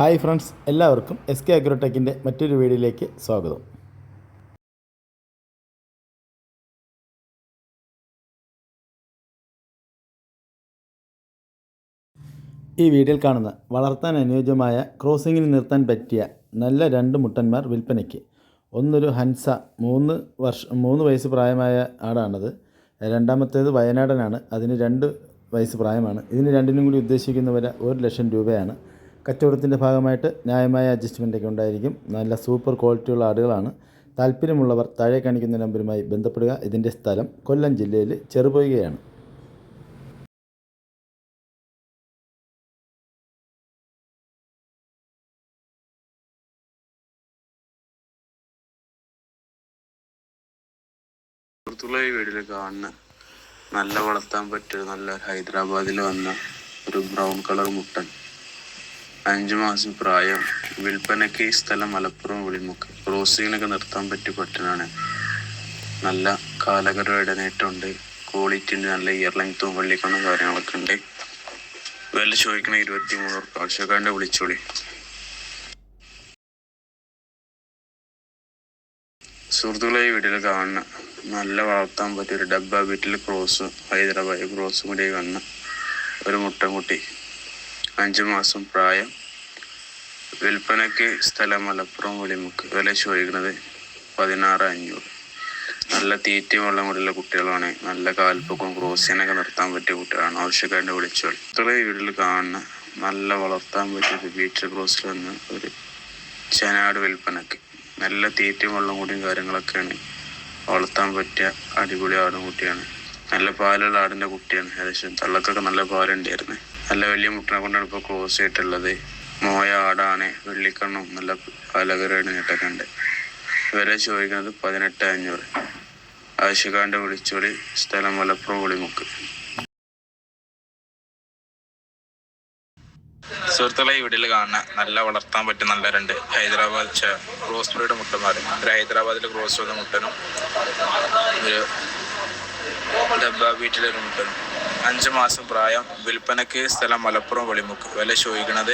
Hi friends എല്ലാവർക്കും S K അഗ്രോടെക്കിന്റെ മറ്റൊരു വീഡിയോയിലേക്ക് സ്വാഗതം. ഈ വീഡിയോയിൽ കാണുന്ന വളർത്താൻ അനുയോജ്യമായ ക്രോസിങ്ങിന് നിർത്താൻ പറ്റിയ നല്ല രണ്ട് മുട്ടന്മാർ വിൽപ്പനയ്ക്ക്. ഒന്നൊരു ഹൻസ മൂന്ന് വർഷം മൂന്ന് വയസ്സ് പ്രായമായ ആടാണത്. രണ്ടാമത്തേത് വയനാടനാണ്. അതിന് രണ്ട് വയസ്സ് പ്രായമാണ്. ഇതിന് രണ്ടിനും കൂടി ഉദ്ദേശിക്കുന്ന വില ഒരു ലക്ഷം രൂപയാണ്. കച്ചവടത്തിന്റെ ഭാഗമായിട്ട് ന്യായമായ അഡ്ജസ്റ്റ്മെന്റൊക്കെ ഉണ്ടായിരിക്കും. നല്ല സൂപ്പർ ക്വാളിറ്റിയുള്ള ആടുകളാണ്. താല്പര്യമുള്ളവർ താഴെ കാണിക്കുന്ന നമ്പരുമായി ബന്ധപ്പെടുക. ഇതിന്റെ സ്ഥലം കൊല്ലം ജില്ലയിൽ ചെറുപൊയ്കയാണ്. ഈ കാണുന്ന നല്ല വളർത്താൻ പറ്റിയ നല്ല ഹൈദരാബാദിൽ വന്ന ഒരു ബ്രൗൺ കളർ മുട്ടൻ. അഞ്ചു മാസം പ്രായം. വിൽപ്പനയ്ക്ക് ഈ സ്ഥലം മലപ്പുറം വിളിമുക്ക്. ക്രോസിങ്ങിനൊക്കെ നിർത്താൻ പറ്റിയ പട്ടനാണ്. നല്ല കാലകരയുടെ നേട്ടമുണ്ട് ക്വാളിറ്റി ഉണ്ട് നല്ല ഇയർ ലെങ്ത്തും വള്ളിക്കണും കാര്യങ്ങളൊക്കെ ഉണ്ട്. വില ചോദിക്കണ ഇരുപത്തി മൂന്ന് ആവശ്യക്കാരന്റെ വിളിച്ചോളി. സുഹൃത്തുക്കളെ ഈ വീട്ടിൽ കാണുന്ന നല്ല വളർത്താൻ പറ്റിയ ഒരു ഡബ്ബ വീട്ടിൽ ക്രോസ് ഹൈദരാബാദ് ക്രോസും കൂടി വന്ന ഒരു മുട്ടൻകുട്ടി. അഞ്ചു മാസം പ്രായം. വിൽപ്പനയ്ക്ക് സ്ഥലം മലപ്പുറം വെളിമുക്ക് വില ചോദിക്കുന്നത് പതിനാറ് അഞ്ഞൂറ്. നല്ല തീറ്റയും വെള്ളം കൂടിയുള്ള കുട്ടികളാണ്. നല്ല കാൽപ്പൊക്കും ക്രോസിനൊക്കെ നിർത്താൻ പറ്റിയ കുട്ടികളാണ്. ആവശ്യക്കാരന്റെ വിളിച്ചോളി. ഇത്രയും വീട്ടിൽ കാണുന്ന നല്ല വളർത്താൻ പറ്റിയത് ബീച്ച് ക്രോസിൽ വന്ന ഒരു ചനാട് വിൽപ്പനക്ക് നല്ല തീറ്റയും വെള്ളം കൂടിയും കാര്യങ്ങളൊക്കെയാണ്. വളർത്താൻ പറ്റിയ അടിപൊളി ആടും കുട്ടിയാണ്. നല്ല പാലുള്ള ആടിന്റെ കുട്ടിയാണ്. ഏകദേശം തള്ളക്കൊക്കെ നല്ല പാലുണ്ടായിരുന്നു. നല്ല വലിയ മുട്ടിനെ കൊണ്ടാണ് ഇപ്പോൾ ക്ലോസ് ആയിട്ടുള്ളത് മോയ ആടാണ് വെള്ളിക്കണ്ണും നല്ല പാലകരയുടെ നീട്ടൊക്കെ ഉണ്ട് വില ചോദിക്കുന്നത് പതിനെട്ട് അഞ്ഞൂറ്. ആവശ്യക്കാരന്റെ വിളിച്ചോളി സ്ഥലം മലപ്പുറം വിളിമുക്ക്. സുഹൃത്തുക്കളെ ഈ വീട്ടിൽ കാണുന്ന നല്ല വളർത്താൻ പറ്റുന്ന നല്ല രണ്ട് ഹൈദരാബാദ് ക്രോസ് ബ്രീഡ് മുട്ടന്മാർ ഒരു ഹൈദരാബാദിൽ ക്രോസ് മുട്ടനും ഒരു ഡബ്ബ വീട്ടിലെ ഒരു മുട്ടനും. അഞ്ച് മാസം പ്രായം വിൽപ്പനയ്ക്ക് സ്ഥലം മലപ്പുറം വെളിമുക്ക്. വില ചോദിക്കുന്നത്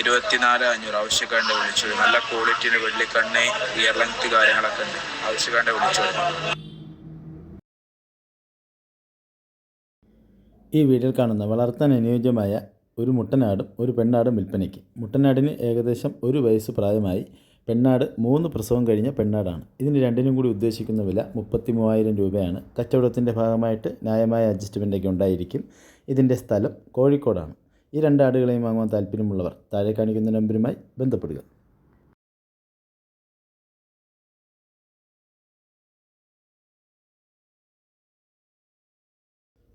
ഇരുപത്തിനാല് അഞ്ഞൂറ്. ആവശ്യക്കാരന്റെ വിളിച്ചു നല്ല ക്വാളിറ്റിന് വെള്ളിക്കണ്ണ് ഇയർ ലെങ്ത് കാര്യങ്ങളൊക്കെ ഉണ്ട്. ആവശ്യക്കാരന്റെ വിളിച്ചു ഈ വീഡിയോയിൽ കാണുന്ന വളർത്താൻ അനുയോജ്യമായ ഒരു മുട്ടനാടും ഒരു പെണ്ണാടും വിൽപ്പനയ്ക്ക്. മുട്ടനാടിന് ഏകദേശം ഒരു വയസ്സ് പ്രായമായി പെണ്ണാട് മൂന്ന് പ്രസവം കഴിഞ്ഞ പെണ്ണാടാണ്. ഇതിന് രണ്ടിനും കൂടി ഉദ്ദേശിക്കുന്ന വില മുപ്പത്തി മൂവായിരം രൂപയാണ്. കച്ചവടത്തിന്റെ ഭാഗമായിട്ട് ന്യായമായ അഡ്ജസ്റ്റ്മെന്റൊക്കെ ഉണ്ടായിരിക്കും. ഇതിന്റെ സ്ഥലം കോഴിക്കോടാണ്. ഈ രണ്ട് ആടുകളെയും വാങ്ങുവാൻ താല്പര്യമുള്ളവർ താഴെ കാണിക്കുന്ന നമ്പരുമായി ബന്ധപ്പെടുക.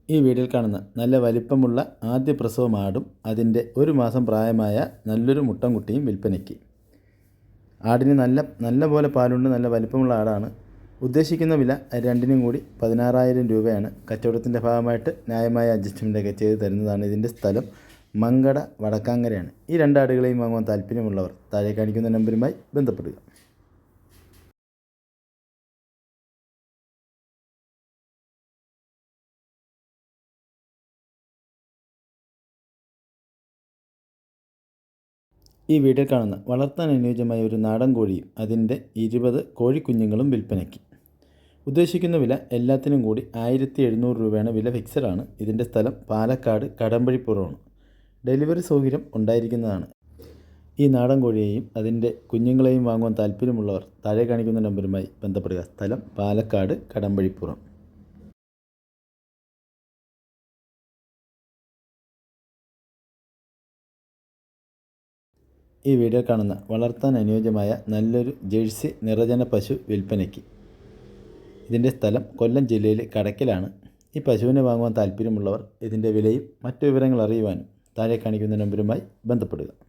ഈ വീഡിയോയിൽ കാണുന്ന നല്ല വലിപ്പമുള്ള ആദ്യ പ്രസവമാടും അതിന്റെ ഒരു മാസം പ്രായമായ നല്ലൊരു മുട്ടൻകുട്ടിയും വിൽപ്പനയ്ക്ക്. ആടിന് നല്ല നല്ല പോലെ പാലുണ്ട് നല്ല വലിപ്പമുള്ള ആടാണ്. ഉദ്ദേശിക്കുന്ന വില രണ്ടിനും കൂടി പതിനാറായിരം രൂപയാണ്. കച്ചവടത്തിന്റെ ഭാഗമായിട്ട് ന്യായമായ അഡ്ജസ്റ്റ്മെന്റൊക്കെ ചെയ്ത് തരുന്നതാണ് ഇതിന്റെ സ്ഥലം. മങ്കട വടക്കാങ്കരയാണ്. ഈ രണ്ട് ആടുകളെയും വാങ്ങുവാൻ താല്പര്യമുള്ളവർ താഴെ കാണിക്കുന്ന നമ്പരുമായി ബന്ധപ്പെടുക. ഈ വീഡിയോ കാണുന്ന വളർത്താൻ അനുയോജ്യമായ ഒരു നാടൻ കോഴിയും അതിന്റെ ഇരുപത് കോഴിക്കുഞ്ഞുങ്ങളും വിൽപ്പനയ്ക്ക്. ഉദ്ദേശിക്കുന്ന വില എല്ലാത്തിനും കൂടി ആയിരത്തി എഴുന്നൂറ് രൂപയാണ് വില ഫിക്സഡാണ് ഇതിന്റെ സ്ഥലം പാലക്കാട് കടമ്പഴിപ്പുറമാണ്. ഡെലിവറി സൗകര്യം ഉണ്ടായിരിക്കുന്നതാണ്. ഈ നാടൻ കോഴിയെയും അതിന്റെ കുഞ്ഞുങ്ങളെയും വാങ്ങുവാൻ താല്പര്യമുള്ളവർ താഴെ കാണിക്കുന്ന നമ്പറുമായി ബന്ധപ്പെടുക. സ്ഥലം പാലക്കാട് കടമ്പഴിപ്പുറം. ഈ വീഡിയോ കാണുന്ന വളർത്താൻ അനുയോജ്യമായ നല്ലൊരു ജേഴ്സി നിറജന പശു വിൽപ്പനയ്ക്ക്. ഇതിന്റെ സ്ഥലം കൊല്ലം ജില്ലയിലെ കടക്കിലാണ്. ഈ പശുവിനെ വാങ്ങുവാൻ താല്പര്യമുള്ളവർ ഇതിന്റെ വിലയും മറ്റു വിവരങ്ങൾ അറിയുവാനും താഴെ കാണിക്കുന്ന നമ്പരുമായി ബന്ധപ്പെടുക.